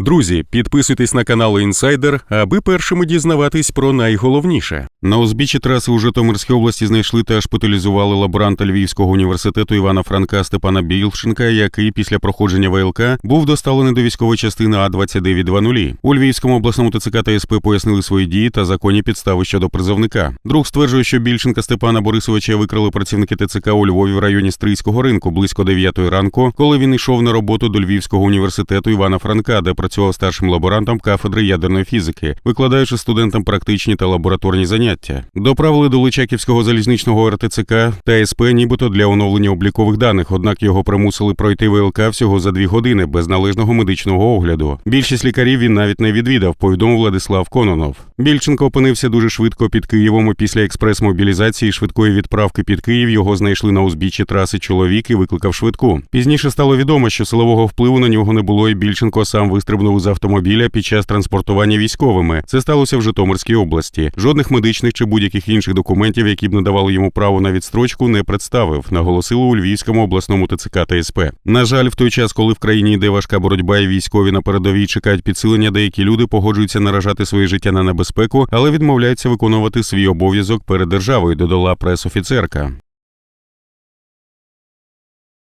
Друзі, підписуйтесь на канал Інсайдер, аби першими дізнаватись про найголовніше. На узбіччі траси у Житомирській області знайшли та шпиталізували лаборанта Львівського університету Івана Франка Степана Білшенка, який після проходження ВЛК був доставлений до військової частини А 2920 У Львівському обласному ТЦК та СП пояснили свої дії та законні підстави щодо призовника. Друг стверджує, що Більшенка Степана Борисовича викрали працівники ТЦК у Львові в районі Стрийського ринку близько 9 ранку, коли він йшов на роботу до Львівського університету Івана Франка, де працював старшим лаборантом кафедри ядерної фізики, викладаючи студентам практичні та лабораторні заняття. Доправили до Личаківського залізничного РТЦК та СП, нібито для оновлення облікових даних, однак його примусили пройти ВЛК всього за дві години без належного медичного огляду. Більшість лікарів він навіть не відвідав, повідомив Владислав Кононов. Більченко опинився дуже швидко під Києвом. і Після експрес-мобілізації швидкої відправки під Київ його знайшли на узбіччі траси чоловік і викликав швидку. Пізніше стало відомо, що силового впливу на нього не було, і Більченко сам вистрибнув з автомобіля під час транспортування військовими. Це сталося в Житомирській області. Жодних медичних чи будь-яких інших документів, які б надавали йому право на відстрочку, не представив, наголосили у Львівському обласному ТЦК та. На жаль, в той час, коли в країні йде важка боротьба і військові на передовій чекають підсилення, деякі люди погоджуються наражати своє життя на небезпеку, але відмовляються виконувати свій обов'язок перед державою, додала прес-офіцерка.